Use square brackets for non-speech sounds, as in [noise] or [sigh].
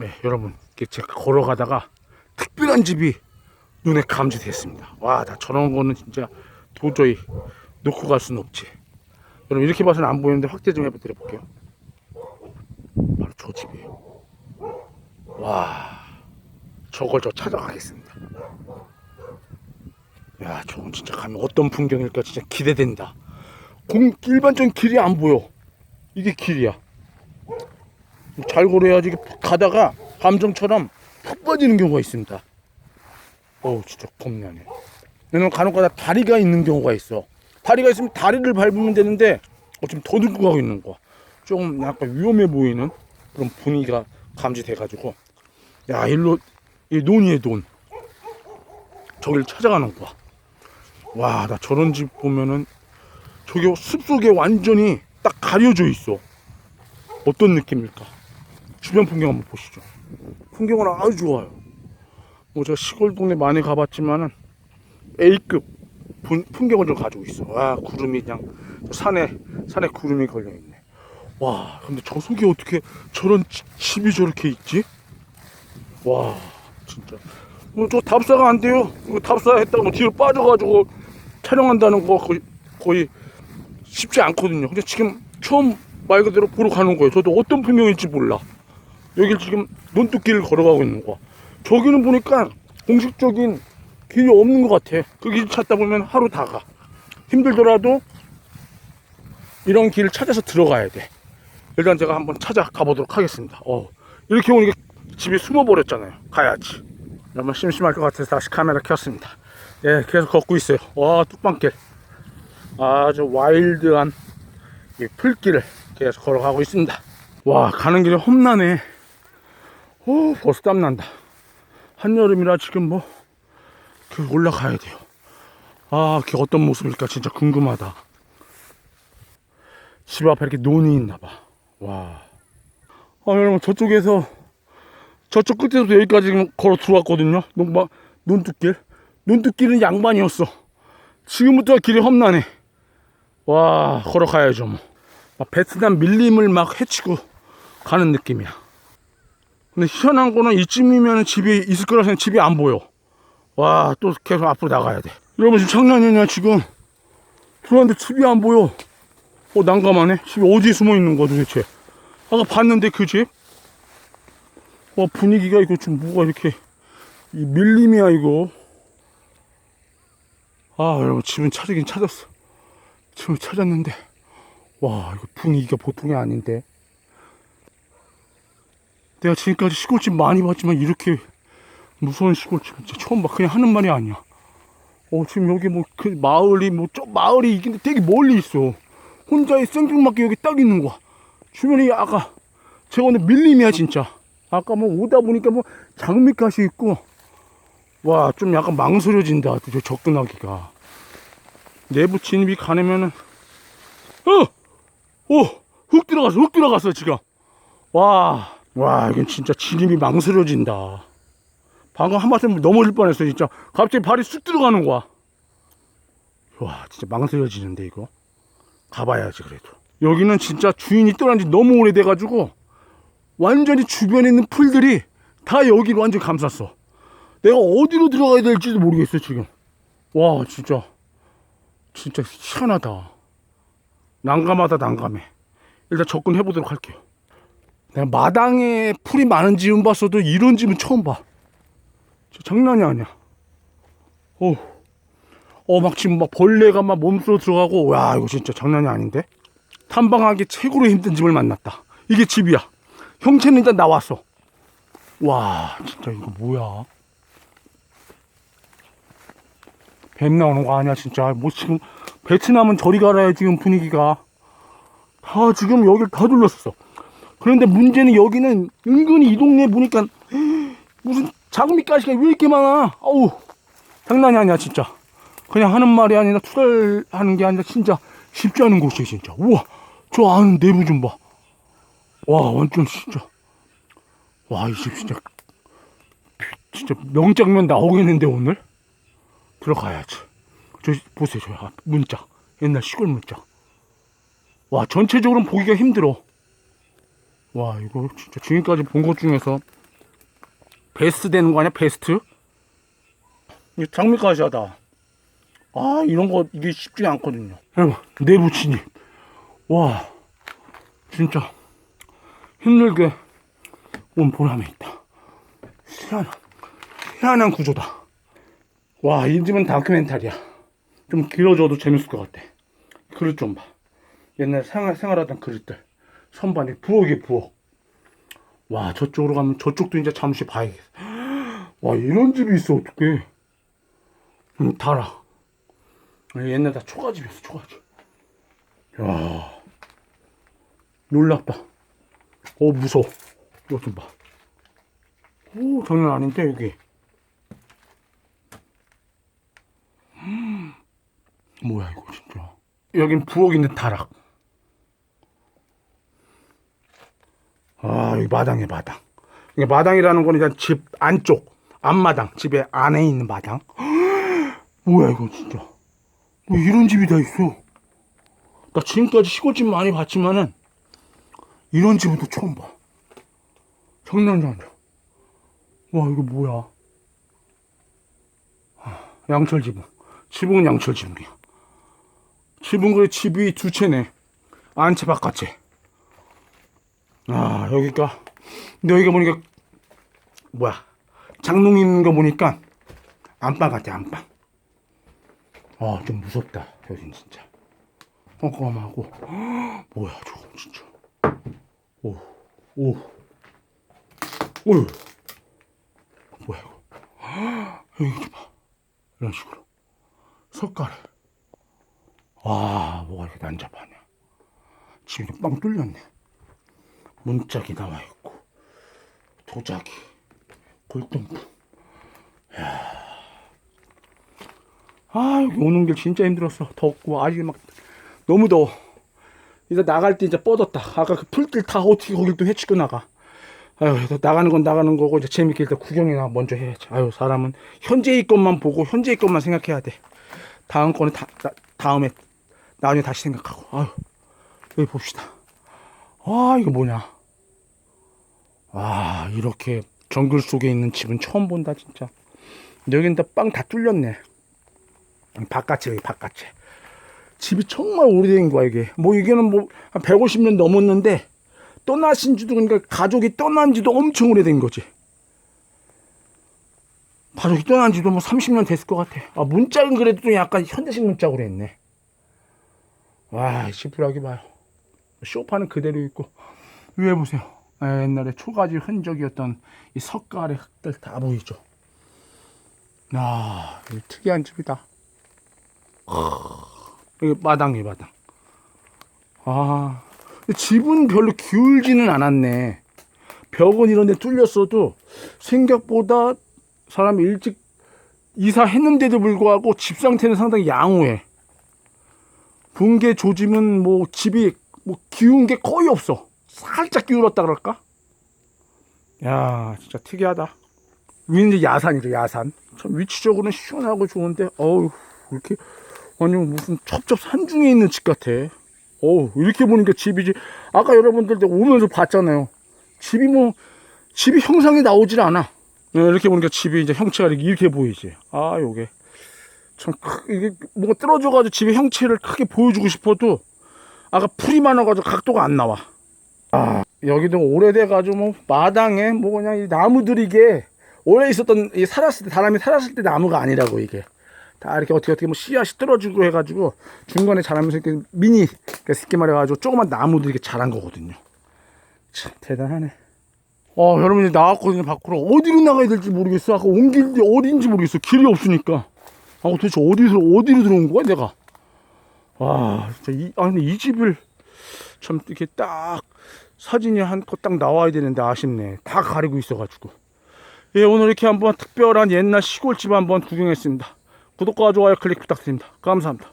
네, 여러분, 제가 걸어가다가 특별한 집이 눈에 감지됐습니다. 와, 나 저런 거는 진짜 도저히 놓고 갈 수는 없지. 여러분, 이렇게 봐서는 안 보이는데 확대 좀 해드려 볼게요. 바로 저 집이에요. 와, 저걸 저 찾아가겠습니다. 야, 저건 진짜 가면 어떤 풍경일까 진짜 기대된다. 공, 일반적인 길이 안 보여. 이게 길이야. 잘푹 가다가 함정처럼 푹 빠지는 경우가 있습니다. 어우 진짜 겁나네. 왜냐면 간혹가다 다리가 있는 경우가 있어. 다리가 있으면 다리를 밟으면 되는데 어쩜 더 들고 가고 있는 거야. 좀 약간 위험해 보이는 그런 분위기가 감지돼가지고 야 일로 이 논이에 논 저길 찾아가는 거야. 와 나 저런 집 보면은 저기 숲속에 완전히 딱 가려져 있어. 어떤 느낌일까? 주변 풍경 한번 보시죠. 풍경은 아주 좋아요. 뭐 제가 시골 동네 많이 가봤지만은 A급 분- 풍경을 좀 가지고 있어. 와 구름이 그냥 저 산에 산에 구름이 걸려 있네. 와 근데 저 속에 어떻게 저런 지- 집이 저렇게 있지? 와 진짜. 뭐저 답사가 안 돼요. 답사 했다고 뒤로 빠져가지고 촬영한다는 거 거의, 거의 쉽지 않거든요. 근데 지금 처음 말 그대로 보러 가는 거예요. 저도 어떤 풍경일지 몰라. 여길 지금 논뚝길을 걸어가고 있는 거야. 저기는 보니까 공식적인 길이 없는 것 같아. 그 길 찾다 보면 하루 다 가. 힘들더라도 이런 길을 찾아서 들어가야 돼. 일단 제가 한번 찾아가 보도록 하겠습니다. 어, 이렇게 오니까 집이 숨어버렸잖아요. 가야지. 너무 심심할 것 같아서 다시 카메라 켰습니다. 예, 계속 걷고 있어요. 와, 뚝방길. 아주 와일드한 이 풀길을 계속 걸어가고 있습니다. 와, 가는 길에 험난해. 오, 벌써 땀난다. 한여름이라 지금 뭐, 그 올라가야 돼요. 아, 그게 어떤 모습일까 진짜 궁금하다. 집 앞에 이렇게 논이 있나 봐. 와. 아, 여러분, 저쪽에서, 저쪽 끝에서부터 여기까지 걸어 들어왔거든요. 논, 논뚝길. 논뚝길은 양반이었어. 지금부터 길이 험난해. 와, 걸어가야죠, 뭐. 막 베트남 밀림을 막 헤치고 가는 느낌이야. 근데 희한한 거는 이쯤이면 집이 있을 거라 생각 집이 안 보여. 와, 또 계속 앞으로 나가야 돼. 여러분, 지금 장난이냐, 지금. 들어왔는데 집이 안 보여. 어, 난감하네. 집이 어디에 숨어 있는 거야, 도대체. 아까 봤는데, 그 집? 와, 분위기가 이거 좀 뭐가 이렇게, 이 밀림이야, 이거. 아, 여러분, 집은 찾으긴 찾았어. 집을 찾았는데, 와, 이거 분위기가 보통이 아닌데. 내가 지금까지 시골집 많이 봤지만 이렇게 무서운 시골집 진짜 처음 봐. 그냥 하는 말이 아니야. 어, 지금 여기 뭐 그 마을이 뭐 저 마을이 이긴데 되게 멀리 있어. 혼자의 생뚱맞게 여기 딱 있는 거야. 주변이 아까 제가 오늘 밀림이야 진짜. 아까 뭐 오다 보니까 뭐 장미가시 있고 와 좀 약간 망설여진다. 저 접근하기가. 내부 진입이 가능면은 어! 오! 훅 들어갔어, 훅 들어갔어, 지금. 와, 와, 이건 진짜 진입이 망설여진다. 방금 한 말씀 넘어질 뻔했어, 진짜. 갑자기 발이 쑥 들어가는 거야. 와, 진짜 망설여지는데, 이거. 가봐야지, 그래도. 여기는 진짜 주인이 떠난 지 너무 오래돼 가지고, 완전히 주변에 있는 풀들이 다 여기를 완전히 감쌌어. 내가 어디로 들어가야 될지도 모르겠어, 지금. 와, 진짜. 진짜 희한하다. 난감하다 난감해 일단 접근해 보도록 할게요 내가 마당에 풀이 많은 집은 봤어도 이런 집은 처음 봐. 진짜 장난이 아니야. 어, 어 막 지금 막 벌레가 막 몸속으로 들어가고 와 이거 진짜 장난이 아닌데? 탐방하기 최고로 힘든 집을 만났다. 이게 집이야. 형체는 일단 나왔어. 와 진짜 이거 뭐야? 뱀 나오는 거 아니야 진짜. 뭐 지금 베트남은 저리 가라야 지금 분위기가. 다 지금 여기를 다 둘렀어 그런데 문제는 여기는 은근히 이 동네 보니까 무슨 자금이 가시가 왜 이렇게 많아? 어우 장난이 아니야 진짜. 그냥 하는 말이 아니라 투덜하는 게 아니라 진짜 쉽지 않은 곳이야 진짜. 우와 저 안은 내부 좀 봐 와 완전 진짜. 와 이 집 진짜 진짜 명장면 나오겠는데 오늘? 들어가야지. 저 보세요, 저앞 문짝 옛날 시골 문짝. 와 전체적으로 보기가 힘들어. 와 이거 진짜 지금까지 본 것 중에서 베스트 되는 거 아니야? 베스트? 이게 장미까지 하다. 아 이런 거 이게 쉽지 않거든요. 여러분 내부 진입 와 진짜 힘들게 온 보람이 있다. 희한한 희한한 구조다. 와 이 집은 다큐멘터리야. 좀 길어져도 재밌을 것 같아. 그릇 좀봐. 옛날 생활, 생활하던 그릇들 선반이 부엌이 부엌. 와 저쪽으로 가면 저쪽도 이제 잠시 봐야겠어. [gasps] 와 이런 집이 있어 어떡해. 음, 달아. 옛날 다 초가집이었어 초가집. 야. 놀랍다. 어 무서워. 이거 좀 봐. 오 장난 아닌데 여기. 음, 뭐야 이거 진짜. 여긴 부엌인데 다락 아, 여기 마당에 마당. 이게 마당이라는 건 그냥 집 안쪽, 앞마당, 집에 안에 있는 마당. [gasps] 뭐야, 이거 진짜. 뭐 이런 집이 다 있어. 나 지금까지 시골집 많이 봤지만은, 이런 집은 또 처음 봐. 장난이 아니야. 와, 이거 뭐야. 아, 양철 지붕. 지붕은 양철 지붕이야. 지붕 그래 집이 두 채네. 안채 바깥채. 아 여기가 근데 여기가 보니까 뭐야 장롱 있는 거 보니까 안방 같아 안방. 아 좀 무섭다 여긴 진짜. 깜깜하고. [gasps] 뭐야 저거 진짜. 오 오. 오. 뭐야 이거. [gasps] 여기 좀봐. 이런 식으로. 석가래 와 뭐가 이렇게 난잡하냐. 지금 빵 뚫렸네 문짝이 나와 있고 도자기 골동품 아 여기 오는 길 진짜 힘들었어. 덥고 아직 막 너무 더워. 이제 나갈 때 이제 뻗었다. 아까 그 풀길 다 어떻게 거길 또 헤치고 나가. 아유 나가는 건 나가는 거고 이제 재밌게 일단 구경이나 먼저 해야지. 아유 사람은 현재의 것만 보고 현재의 것만 생각해야 돼. 다음 거는 다, 다 다음에 나중에 다시 생각하고. 아유 여기 봅시다 아 이거 뭐냐? 아 이렇게 정글 속에 있는 집은 처음 본다 진짜. 여긴 다 빵 다 뚫렸네. 바깥에 여기 바깥에. 집이 정말 오래된 거야 이게. 뭐 이게는 뭐 한 150년 넘었는데 떠나신 지도 그러니까 가족이 떠난 지도 엄청 오래된 거지. 가족이 떠난 지도 뭐 30년 됐을 것 같아. 아 문짝은 그래도 좀 약간 현대식 문짝으로 했네. 와 시프라기 봐요 쇼파는 그대로 있고 위에 보세요. 아, 옛날에 초가지 흔적이었던 이 석가래 흙들 다 보이죠? 야 이거 특이한 집이다. 여기 마당이 마당. 아 집은 별로 기울지는 않았네. 벽은 이런 데 뚫렸어도 생각보다 사람이 일찍 이사했는데도 불구하고 집 상태는 상당히 양호해. 붕괴 조짐은 뭐 집이 뭐 기운 게 거의 없어. 살짝 기울었다 그럴까? 야, 진짜 특이하다. 위는 이제 야산이죠, 야산. 참 위치적으로는 시원하고 좋은데, 어우, 이렇게 완전 무슨 첩첩 산 중에 있는 집 같아. 어우, 이렇게 보니까 집이지. 아까 여러분들 오면서 봤잖아요. 집이 뭐, 집이 형상이 나오질 않아. 네, 이렇게 보니까 집이 이제 형체가 이렇게, 보이지. 아, 요게. 참, 크, 이게 뭐가 떨어져가지고 집의 형체를 크게 보여주고 싶어도 아까 풀이 많아가지고 각도가 안 나와. 아, 여기도 오래돼가지고 뭐 마당에 뭐 그냥 이 나무들이 이게 오래 있었던 이 살았을 때 사람이 살았을 때 나무가 아니라고 이게 다 이렇게 어떻게 어떻게 뭐 씨앗이 떨어지고 해가지고 중간에 자라면서 이렇게 미니 그러니까 쉽게 말해가지고 조그만 나무들이 이렇게 자란 거거든요. 참 대단하네. 어 여러분이 나왔거든요 밖으로 어디로 나가야 될지 모르겠어. 아까 온 길이 어디인지 모르겠어. 길이 없으니까. 아 도대체 어디서 어디로 들어온 거야 내가? 와, 진짜 이, 아, 근데 이 집을 참 이렇게 딱 사진이 한 컷 딱 나와야 되는데 아쉽네. 다 가리고 있어가지고. 예, 오늘 이렇게 한번 특별한 옛날 시골집 한번 구경했습니다. 구독과 좋아요 클릭 부탁드립니다. 감사합니다.